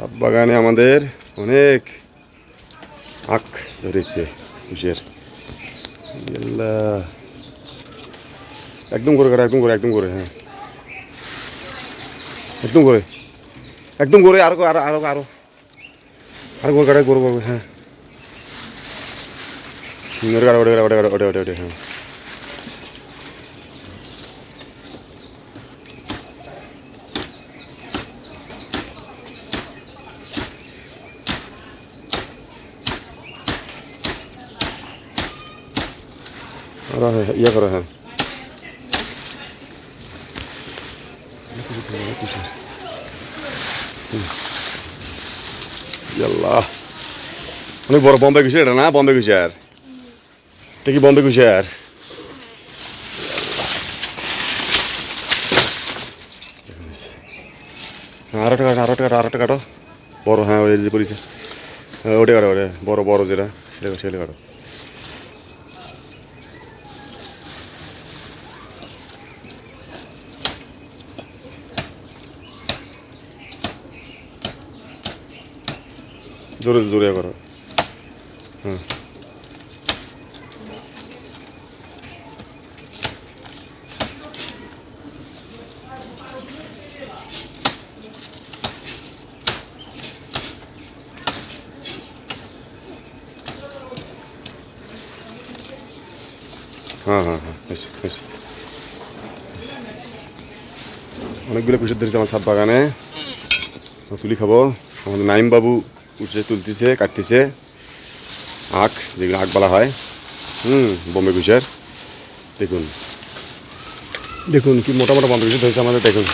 সাত বাগানে আমাদের অনেক আখ ধরেছে কুশের একদম করে কাটা, একদম করে একদম করে হ্যাঁ। একদম করে একদম করে, আরও আরও আরও আরও। আরও করে কাটা, করে হ্যাঁ। সুন্দর কাটা, ওটা ওটা ওটা ওটা ওটা হ্যাঁ। ইয়ে করো হ্যাঁ অনেক বড় বম্বে কুশিয়ার এটা না বম্বে কুশিয়ার এটা কি বম্বে কুশিয়ার আরও টাকা আরও টাকা আরও টাকা কাটো বড় হ্যাঁ ওই যে করেছে ওটা কাটো ওটা বড় বড় যেটা সেটা সেটা কাটো জোরে জোরে করো। হ্যাঁ হ্যাঁ হ্যাঁ হ্যাঁ হয়েছে হয়েছে। অনেকগুলো কুশের ধরেছে আমার ছাদ বাগানে। তুলি খাব। আমাদের নাইম বাবু উঠছে তুলতেছে কাটতেছে। আখ যেগুলো আখ বলা হয়। হুম বোম্বে কুশার দেখুন। দেখুন কি মোটা মোটা কুশার ধরেছে আমাদের দেখুন।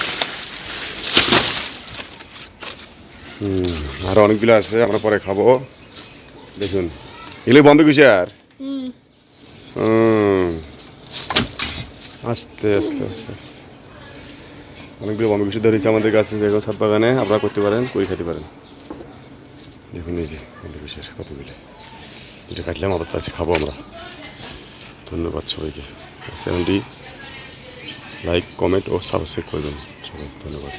হুম আরও অনেকগুলো আছে আমরা পরে খাব। দেখুন। এগুলো বম্বে কুশার হুম। আস্তে আস্তে আস্তে আস্তে। অনেকগুলো বম্বে কুশার ধরেছে আমাদের কাছে দেখো ছাদ বাগানে। আপনারা করতে পারেন করে খেতে পারেন। দেখুন, এই যে বম্বে কত কতগুলো এটা কাটলাম আবার আছে, খাব আমরা। ধন্যবাদ সবাইকে। চ্যানেলটি লাইক, কমেন্ট ও সাবস্ক্রাইব করবেন সবাই। ধন্যবাদ।